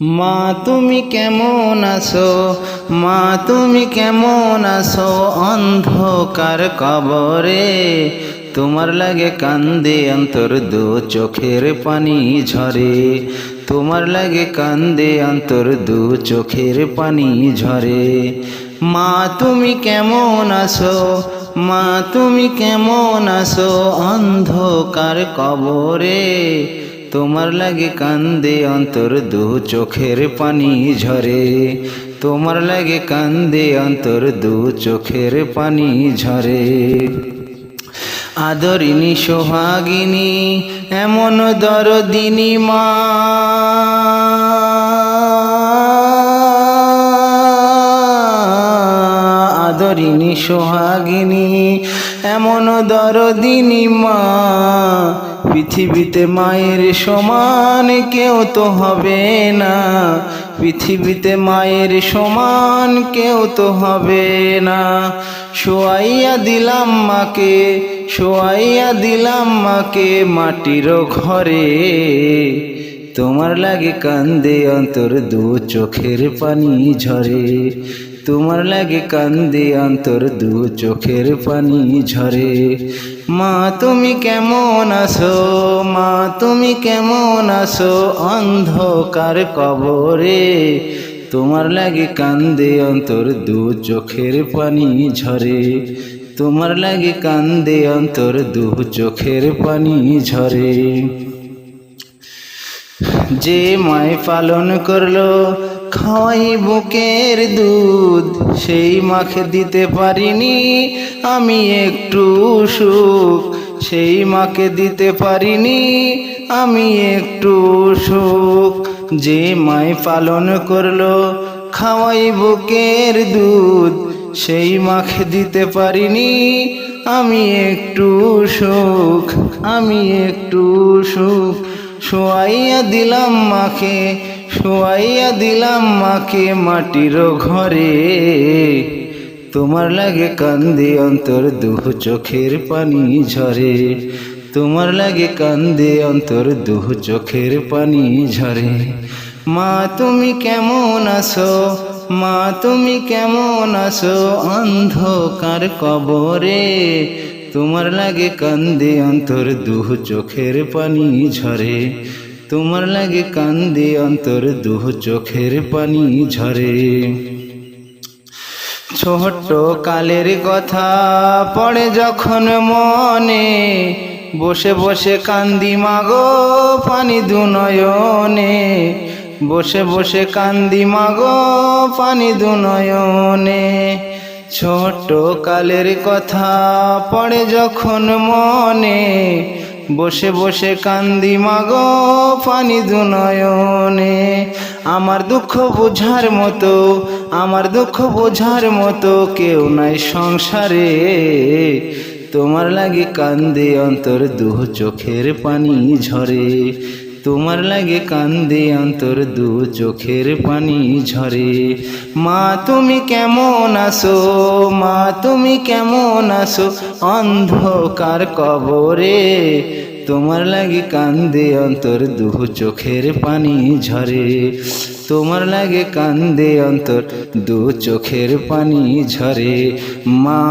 মা, তুমি কেমন আছো? মা, তুমি কেমন আছো? অন্ধকার কবরে তোমার লাগে কান্দে অন্তর দু চোখের পানি ঝরে। তোমার লাগে কান্দে অন্তর দু চোখের পানি ঝরে। মা, তুমি কেমন আছো? মা, তুমি কেমন আছো? অন্ধকার কবরে তোমার লাগে কান্দে অন্তর দু চোখের পানি ঝরে। তোমার লাগে কান্দে অন্তর দু চোখের পানি ঝরে। আদরিনী, সোহাগিনী, এমন দরদিনী মা। আদরিনী সোহাগিনী, এমন দরদিনী মা। পৃথিবীতে মায়ের সমান কেউ তো হবে না। পৃথিবীতে মায়ের সমান কেউ তো হবে না। শোয়াইয়া দিলাম মাকে, শোয়াইয়া দিলাম মাকে মাটির ঘরে। তোমার লাগে কান্দে অন্তর দু চোখের পানি ঝরে। তোমার লাগে কান্দে অন্তর দু চোখের পানি ঝরে। মা, তুমি কেমন আছো? মা, তুমি কেমন আছো? অন্ধকার কবরে। তোমার লাগে কান্দে অন্তর দু চোখের পানি ঝরে। তোমার লাগে কান্দে অন্তর দু চোখের পানি ঝরে। যে মায় পালন করল খাওয়াই বুকের দুধ, সেই মাকে দিতে পারিনি আমি একটু সুখ। সেই মাকে দিতে পারিনি আমি একটু সুখ। যে মায় পালন করল খাওয়াই বুকের দুধ, সেই মাকে দিতে পারিনি আমি একটু সুখ। আমি একটু সুখ, শোয়াইয়া দিলাম মাকে শোয়াইয়া দিলাম মাকে মাটির ঘরে। তোমার লাগে কান্দে অন্তর দুহ চোখের পানি ঝরে। তোমার লাগে কান্দে অন্তর দুহ চোখের পানি ঝরে। মা, তুমি কেমন আছো? মা, তুমি কেমন আছো? অন্ধকার কবরে। তোমার লাগে কান্দে অন্তর দুহ চোখের পানি ঝরে। তোমার লাগে কান্দে অন্তর, দুহ চোখের পানি ঝরে। ছোট্ট কালের কথা পড়ে যখন মনে, বসে বসে কান্দি মাগো পানি দুনয়নে বসে বসে কান্দি মাগো পানি দুনয়নে ছোট কালের কথা পড়ে যখন মনে বসে বসে কান্দি মাগো পানি দুনয়নে। আমার দুঃখ বোঝার মতো, আমার দুঃখ বোঝার মতো কেউ নাই সংসারে। তোমার লাগে কান্দে অন্তর দুহ চোখের পানি ঝরে। তোমার লাগে কান্দে অন্তর দু চোখের পানি ঝরে। মা, তুমি কেমন আসো মা, তুমি কেমন আসো অন্ধকার কবরে। তোমার লাগে কান্দে অন্তর দু চোখের পানি ঝরে। তোমার লাগে কান্দে অন্তর দু চোখের পানি ঝরে। মা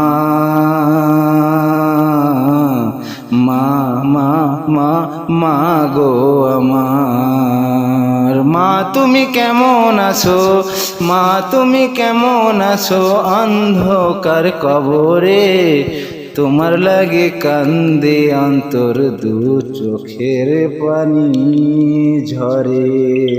মা মা মা মা গো আমার। মা, তুমি কেমন আছো? মা, তুমি কেমন আছো? অন্ধকার কবরে তোমার লাগে কান্দে অন্তর দু চোখের পানি ঝরে।